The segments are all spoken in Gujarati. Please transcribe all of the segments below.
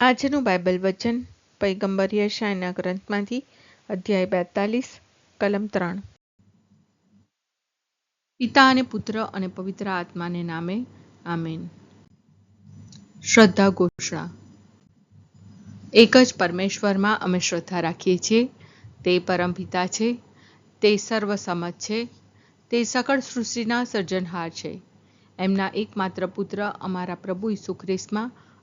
આજનું બાઇબલ વચન પૈગંબર યશાયના ગ્રંથમાંથી, અધ્યાય બેતાલીસ, કલમ ત્રણ. પિતા અને પુત્ર અને પવિત્ર આત્માને નામે, આમેન. શ્રદ્ધા ઘોષણા. એક જ પરમેશ્વરમાં અમે શ્રદ્ધા રાખીએ છીએ, તે પરમ પિતા છે, તે સર્વસમત છે, તે સકળ સૃષ્ટિના સર્જનહાર છે. એમના એકમાત્ર પુત્ર અમારા પ્રભુ ઈસુ ખ્રિસ્તમાં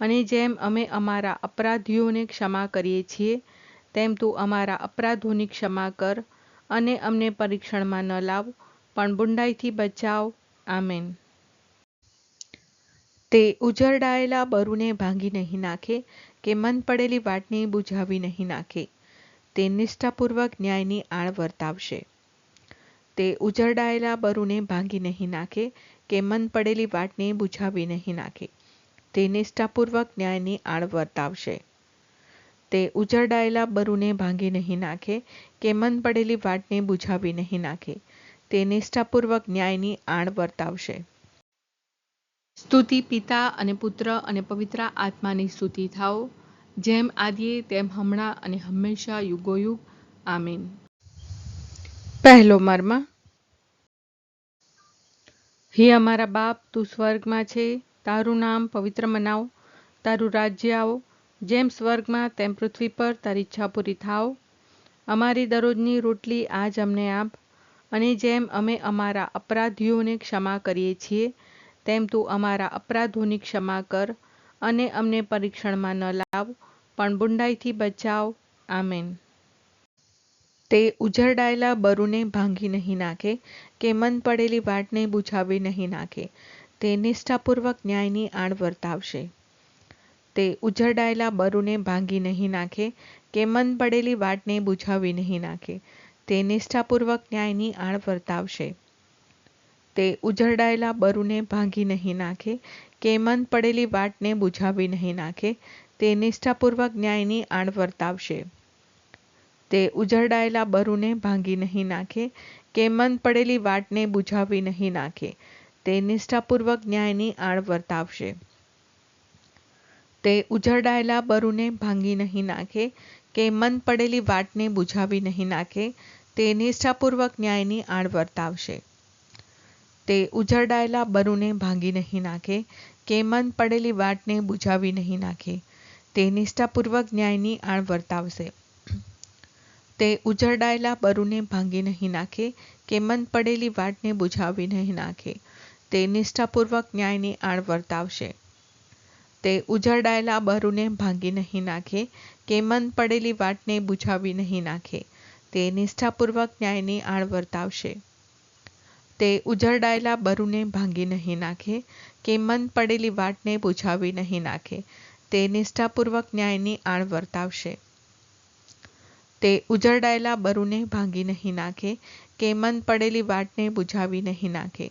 અને જેમ અમે અમારા અપરાધીઓને ક્ષમા કરીએ છીએ, તેમ તું અમારા અપરાધોની ક્ષમા કર અને અમને પરીક્ષણમાં ન લાવ, પણ બુંડાઈથી બચાવ. આમેન. તે ઉજરડાયેલા બરુને ભાંગી નહીં નાખે કે મન પડેલી વાટને બુઝાવી નહીં નાખે. તે નિષ્ઠાપૂર્વક ન્યાયની આણ વર્તાવશે. તે ઉજરડાયેલા બરુને ભાંગી નહીં નાખે કે મન પડેલી વાટને બુઝાવી નહીં નાખે. તે નિષ્ઠાપૂર્વક ન્યાયની આળ વર્તાવશે. તે ઉજરડાયેલા બરુને ભાંગી નહીં નાખે કે મન પડેલી વાટને બુઝાવી નહીં નાખે. તે નિષ્ઠાપૂર્વક ન્યાયની આણ વર્તાવશે. સ્તુતિ પિતા અને પુત્ર અને પવિત્ર આત્માની સ્તુતિ થાઓ. જેમ આદિએ તેમ હમણાં અને હંમેશા યુગોયુગ. આમીન. પહેલો મર્મ. હે અમારા બાપ તું સ્વર્ગમાં છે. તારું નામ પવિત્ર મનાવો, તારું રાજ્ય આવો, જેમ સ્વર્ગમાં તેમ પૃથ્વી પર તારી ઈચ્છા પૂરી થાવ. અમારી દરરોજની રોટલી આજ અમને આપ, અને જેમ અમે અમારા અપરાધીઓને ક્ષમા કરીએ છીએ, તેમ તું અમારા અપરાધોની ક્ષમા કર, અને અમને પરીક્ષણમાં ન લાવ, પણ બુંડાઈથી બચાવ. આમેન. તે ઉજરડાયેલા બરુને ભાંગી નહીં નાખે, કે મન પડેલી વાટને બુઝાવી નહીં નાખે. તે નિષ્ઠાપૂર્વક ન્યાયની આણ વર્તાવશે. તે ઉજરડાયેલા બરુને ભાંગી નહીં નાખે કે મન પડેલી વાટને બુઝાવી નહીં નાખે. તે નિષ્ઠાપૂર્વક ન્યાયની આણ વર્તાવશે. તે ઉજરડાયેલા બરુને ભાંગી નહીં નાખે કે મન પડેલી વાટને બુઝાવી નહીં નાખે. તે નિષ્ઠાપૂર્વક ન્યાયની આણ વર્તાવશે. તે ઉજરડાયેલા બરુને ભાંગી નહીં નાખે કે મન પડેલી વાટને બુઝાવી નહીં નાખે. તે નિષ્ઠાપૂર્વક ન્યાયની આળ વર્તાવશે. તે ઉજરડાયેલા બરુને ભાંગી નહીં નાખે કે મન પડેલી વાટને બુઝાવી નહીં નાખે, તે નિષ્ઠાપૂર્વક ન્યાયની આળ વર્તાવશે. તે ઉજરડાયેલા બરુને ભાંગી નહીં નાખે કે મન પડેલી વાટને બુઝાવી નહીં નાખે, તે નિષ્ઠાપૂર્વક ન્યાયની આળ વર્તાવશે. તે ઉજરડાયેલા બરુને ભાંગી નહીં નાખે કે મન પડેલી વાટને બુઝાવી નહીં નાખે તે નિષ્ઠાપૂર્વક ન્યાયની આણ વર્તાવશે. તે ઉજાડાયેલા બરુને ભાંગી નહીં નાખે, કે મન પડેલી વાટને બુઝાવી નહીં નાખે, તે નિષ્ઠાપૂર્વક ન્યાયની આણ વર્તાવશે. તે ઉજરડાયેલા બરુને ભાંગી નહીં નાખે, કે મન પડેલી વાટને બુઝાવી નહીં નાખે, તે નિષ્ઠાપૂર્વક ન્યાયની આણ વર્તાવશે. તે ઉજરડાયેલા બરુને ભાંગી નહીં નાખે, કે મન પડેલી વાટને બુઝાવી નહીં નાખે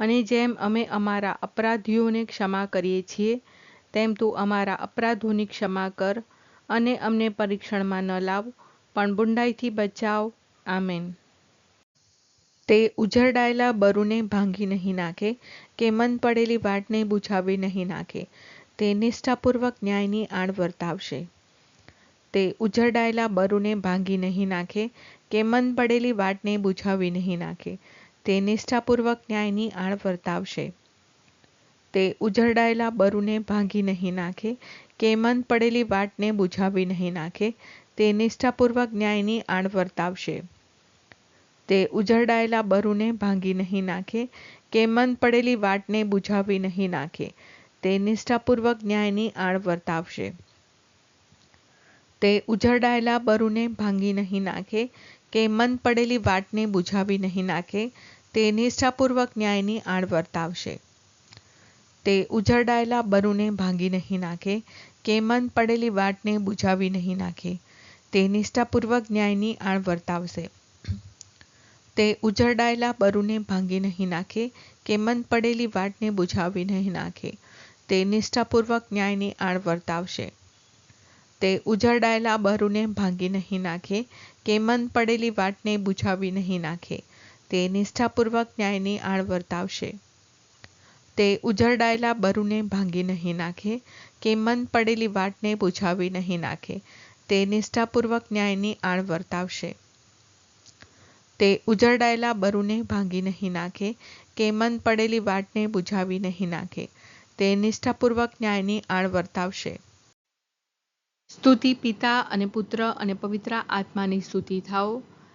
અને જેમ અમે અમારા અપરાધીઓને ક્ષમા કરીએ છીએ, તેમ તું અમારા અપરાધોની ક્ષમા કર અને અમને પરીક્ષણમાં ન લાવ, પણ બુંડાઈથી બચાવ. આમેન. તે ઉજરડાયેલા બરુને ભાંગી નહીં નાખે કે મન પડેલી વાટને બુઝાવી નહીં નાખે. તે નિષ્ઠાપૂર્વક ન્યાયની આણ વર્તાવશે. તે ઉજરડાયેલા બરુને ભાંગી નહીં નાખે કે મન પડેલી વાટને બુઝાવી નહીં નાખે. તે નિષ્ઠાપૂર્વક ન્યાયની આણ વર્તાવશે. તે ઉજરડાયેલા બરુને ભાંગી નહીં નાખે, કે મન પડેલી વાટને બુઝાવી નહીં નાખે, તે નિષ્ઠાપૂર્વક ન્યાયની આણ વર્તાવશે. તે ઉજરડાયેલા બરુને ભાંગી નહીં નાખે, કે મન પડેલી વાટને બુઝાવી નહીં નાખે, તે નિષ્ઠાપૂર્વક ન્યાયની આણ વર્તાવશે. તે ઉજરડાયેલા બરુને ભાંગી નહીં નાખે, કે મન પડેલી વાટને બુઝાવી નહીં નાખે તે નિષ્ઠાપૂર્વક ન્યાયની આણ વર્તાવશે. તે ઉજરડાયેલા બરુને ભાંગી નહીં નાખે કે મન પડેલી વાટને બુઝાવી નહીં નાખે. તે નિષ્ઠાપૂર્વક ન્યાયની આણ વર્તાવશે. તે ઉજરડાયેલા બરુને ભાંગી નહીં નાખે કે મન પડેલી વાટને બુઝાવી નહીં નાખે. તે નિષ્ઠાપૂર્વક ન્યાયની આણ વર્તાવશે. તે ઉજરડાયેલા બરુને ભાંગી નહીં નાખે કે મન પડેલી વાટને બુઝાવી નહીં નાખે. તે નિષ્ઠાપૂર્વક ન્યાયની આળ વર્તાવશે. તે ઉજરડાયેલા બરુને ભાંગી નહીં નાખે કે મન પડેલી વાટને બુઝાવી નહીં નાખે. તે નિષ્ઠાપૂર્વક ન્યાયની આળ વર્તાવશે. તે ઉજરડાયેલા બરુને ભાંગી નહીં નાખે કે મન પડેલી વાટને બુઝાવી નહીં નાખે. તે નિષ્ઠાપૂર્વક ન્યાયની આળ વર્તાવશે. સ્તુતિ પિતા અને પુત્ર અને પવિત્ર આત્માની સ્તુતિ થાઓ.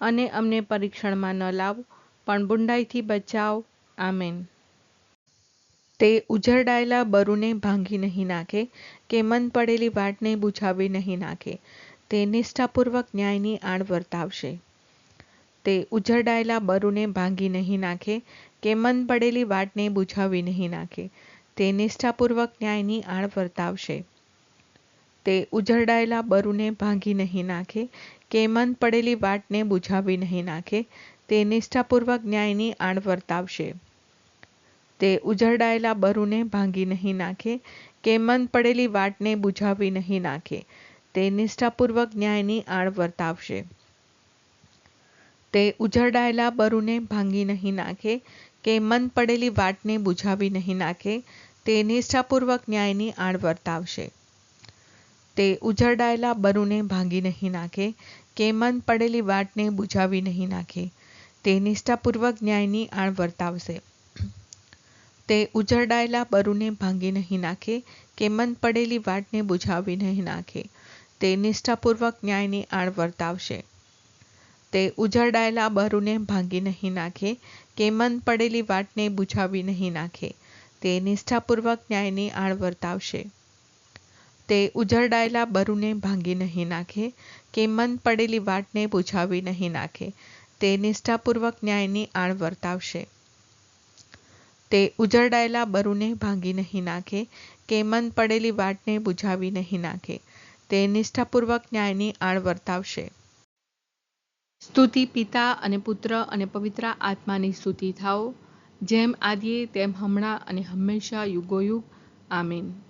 અને અમને પરીક્ષણમાં ન લાવ, પણ બુંડાઈથી બચાવ. આમેન. તે ઉજરડાયેલા બરુને ભાંગી નહીં નાખે, કે મન પડેલી વાટને બુઝાવી નહીં નાખે. તે નિષ્ઠાપૂર્વક ન્યાયની આણ વર્તાવશે. તે ઉજરડાયેલા બરુને ભાંગી નહીં નાખે, કે મન પડેલી વાટને બુઝાવી નહીં નાખે. તે નિષ્ઠાપૂર્વક ન્યાયની આણ વર્તાવશે. તે ઉજરડાયેલા બરુને ભાંગી નહીં નાખે કે મન પડેલી વાટને બુઝાવી નહીં નાખે, તે નિષ્ઠાપૂર્વક ન્યાયની આણ વર્તાવશે. તે ઉજરડાયેલા બરુને ભાંગી નહીં નાખે કે મન પડેલી વાટને બુઝાવી નહીં નાખે, તે નિષ્ઠાપૂર્વક ન્યાયની આણ વર્તાવશે. તે ઉજરડાયેલા બરુને ભાંગી નહીં નાખે કે મન પડેલી વાટને બુઝાવી નહીં નાખે, તે નિષ્ઠાપૂર્વક ન્યાયની આણ વર્તાવશે. તે ઉજરડાયેલા બરુને ભાંગી નહીં નાખે કે મન પડેલી વાટને બુઝાવી નહીં નાખે. તે નિષ્ઠાપૂર્વક ન્યાયની આણ વર્તાવશે. તે ઉજરડાયેલા બરુને ભાંગી નહીં નાખે કે મન પડેલી વાટને બુઝાવી નહીં નાખે. તે નિષ્ઠાપૂર્વક ન્યાયની આણ વર્તાવશે. તે ઉજરડાયેલા બરુને ભાંગી નહીં નાખે કે મન પડેલી વાટને બુઝાવી નહીં નાખે. તે નિષ્ઠાપૂર્વક ન્યાયની આણ વર્તાવશે. તે ઉજરડાયેલા બરુને ભાંગી નહીં નાખે કે મન પડેલી વાટને બુઝાવી નહીં નાખે. તે નિષ્ઠાપૂર્વક ન્યાયની આણ વર્તાવશે. તે ઉજરડાયેલા બરુને ભાંગી નહીં નાખે કે મન પડેલી વાટને બુઝાવી નહીં નાખે. તે નિષ્ઠાપૂર્વક ન્યાયની આણ વર્તાવશે. સ્તુતિ પિતા અને પુત્ર અને પવિત્ર આત્માની સ્તુતિ થાઓ. જેમ આદિએ, તેમ હમણાં અને હંમેશા યુગોયુગ. આમીન.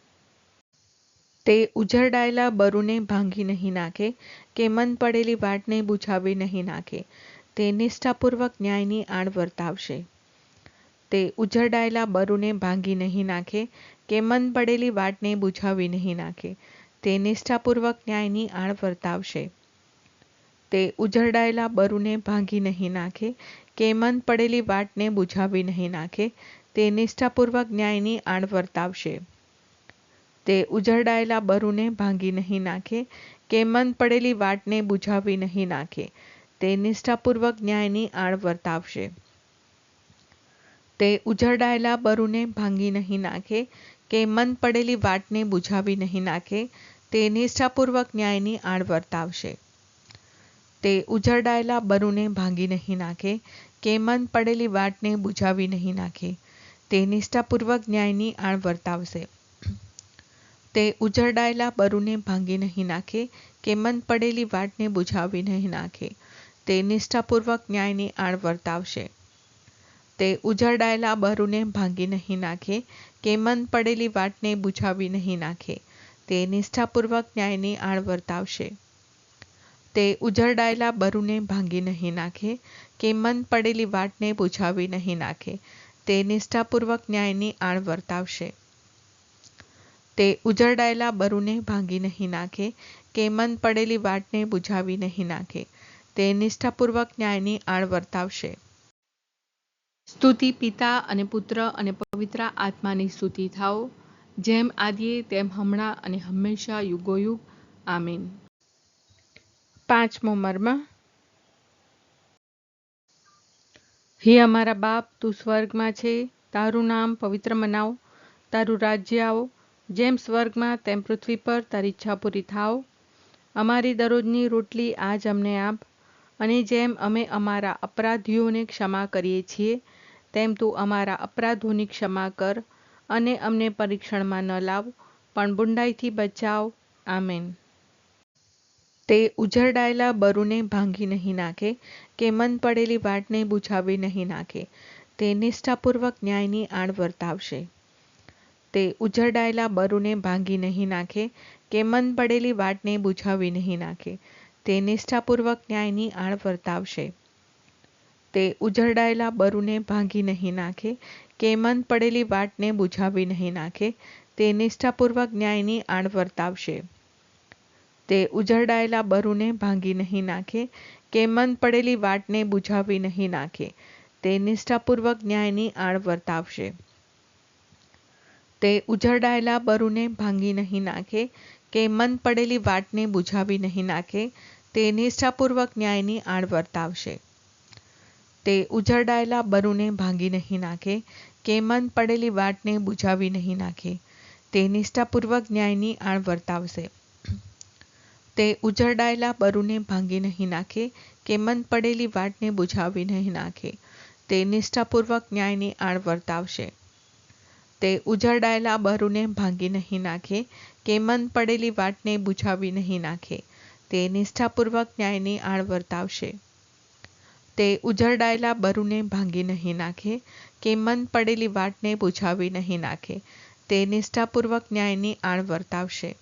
તે ઉજરડાયેલા બરુને ભાંગી નહીં નાખે કે મન પડેલી વાટને બુઝાવી નહીં નાખે. તે નિષ્ઠાપૂર્વક ન્યાયની આણ વર્તાવશે. તે ઉજરડાયેલા બરુને ભાંગી નહીં નાખે કે મન પડેલી વાટને બુઝાવી નહીં નાખે. તે નિષ્ઠાપૂર્વક ન્યાયની આણ વર્તાવશે. તે ઉજરડાયેલા બરુને ભાંગી નહીં નાખે કે મન પડેલી વાટને બુઝાવી નહીં નાખે. તે નિષ્ઠાપૂર્વક ન્યાયની આણ વર્તાવશે. તે ઉજરડાયેલા બરુને ભાંગી નહીં નાખે, કે મન પડેલી વાટને બુઝાવી નહીં નાખે. તે નિષ્ઠાપૂર્વક ન્યાયની આળ વર્તાવશે. તે ઉજરડાયેલા બરુને ભાંગી નહીં નાખે, કે મન પડેલી વાટને બુઝાવી નહીં નાખે, તે નિષ્ઠાપૂર્વક ન્યાયની આળ વર્તાવશે. તે ઉજરડાયેલા બરુને ભાંગી નહીં નાખે, કે મન પડેલી વાટને બુઝાવી નહીં નાખે, તે નિષ્ઠાપૂર્વક ન્યાયની આણ વર્તાવશે. તે ઉજરડાયેલા બરુને ભાંગી નહીં નાખે, કે મન પડેલી વાટને બુઝાવી નહીં નાખે. તે નિષ્ઠાપૂર્વક ન્યાયની આણ વર્તાવશે. તે ઉજરડાયેલા બરુને ભાંગી નહીં નાખે, કે મન પડેલી વાટને બુઝાવી નહીં નાખે. તે નિષ્ઠાપૂર્વક ન્યાયની આણ વર્તાવશે. તે ઉજરડાયેલા બરુને ભાંગી નહીં નાખે, કે મન પડેલી વાટને બુઝાવી નહીં નાખે. તે નિષ્ઠાપૂર્વક ન્યાયની આણ વર્તાવશે. તે ઉજરડાયેલા બરુને ભાંગી નહીં નાખે કે મન પડેલી વાટને બુઝાવી નહીં નાખે. તે નિષ્ઠાપૂર્વક ન્યાયની આળ વર્તાવશે. સ્તુતિ પિતા અને પુત્ર અને પવિત્ર આત્માની સ્તુતિ થાઓ. જેમ આદિએ, તેમ હમણાં અને હંમેશા યુગોયુગ. આમીન. પાંચમો મર્મ. હે અમારા બાપ, તું સ્વર્ગમાં છે. તારું નામ પવિત્ર મનાવ. તારું રાજ્ય આવો. જેમ સ્વર્ગમાં તેમ પૃથ્વી પર તારી ઈચ્છા પૂરી થાવ અમારી દરરોજની રોટલી આજ અમને આપ. અને જેમ અમે અમારા અપરાધીઓને ક્ષમા કરીએ છીએ, તેમ તું અમારા અપરાધોની ક્ષમા કર અને અમને પરીક્ષણમાં ન લાવ, પણ બુંડાઈથી બચાવ. આમેન. તે ઉજરડાયેલા બરુને ભાંગી નહીં નાખે કે મન પડેલી વાટને બુઝાવી નહીં નાખે. તે નિષ્ઠાપૂર્વક ન્યાયની આણ વર્તાવશે. તે ઉજરડાયેલા બરુને ભાંગી નહીં નાખે કે મન પડેલી વાટને બુઝાવી નહીં નાખે. તે નિષ્ઠાપૂર્વક ન્યાયની આળ વર્તાવશે. તે ઉજરડાયેલા બરુને ભાંગી નહીં નાખે કે મન પડેલી વાટને બુઝાવી નહીં નાખે, તે નિષ્ઠાપૂર્વક ન્યાયની આણ વર્તાવશે. તે ઉજરડાયેલા બરુને ભાંગી નહીં નાખે કે મન પડેલી વાટને બુઝાવી નહીં નાખે, તે નિષ્ઠાપૂર્વક ન્યાયની આણ વર્તાવશે. તે ઉજરડાયેલા બરુને ભાંગી નહીં નાખે કે મન પડેલી વાટને બુઝાવી નહીં નાખે, તે નિષ્ઠાપૂર્વક ન્યાયની આણ વર્તાવશે. તે ઉજરડાયેલા બરુને ભાંગી નહીં નાખે કે મન પડેલી વાટને બુઝાવી નહીં નાખે, તે નિષ્ઠાપૂર્વક ન્યાયની આણ વર્તાવશે. તે ઉજરડાયેલા બરુને ભાંગી નહીં નાખે કે મન પડેલી વાટને બુઝાવી નહીં નાખે, તે નિષ્ઠાપૂર્વક ન્યાયની આણ વર્તાવશે. તે ઉજાડાયેલા બરુને ભાંગી નહીં નાખે કે મન પડેલી વાટને બુઝાવી નહીં નાખે. તે નિષ્ઠાપૂર્વક ન્યાયની આણ વર્તાવશે. તે ઉજરડાયેલા બરુને ભાંગી નહીં નાખે કે મન પડેલી વાટને બુઝાવી નહીં નાખે. તે નિષ્ઠાપૂર્વક ન્યાયની આણ વર્તાવશે.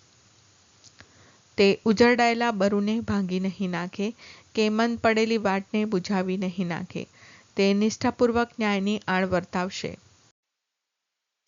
તે ઉજરડાયેલા બરુને ભાંગી નહીં નાખે કે મન પડેલી વાટને બુઝાવી નહીં નાખે. તે નિષ્ઠાપૂર્વક ન્યાયની આણ વર્તાવશે.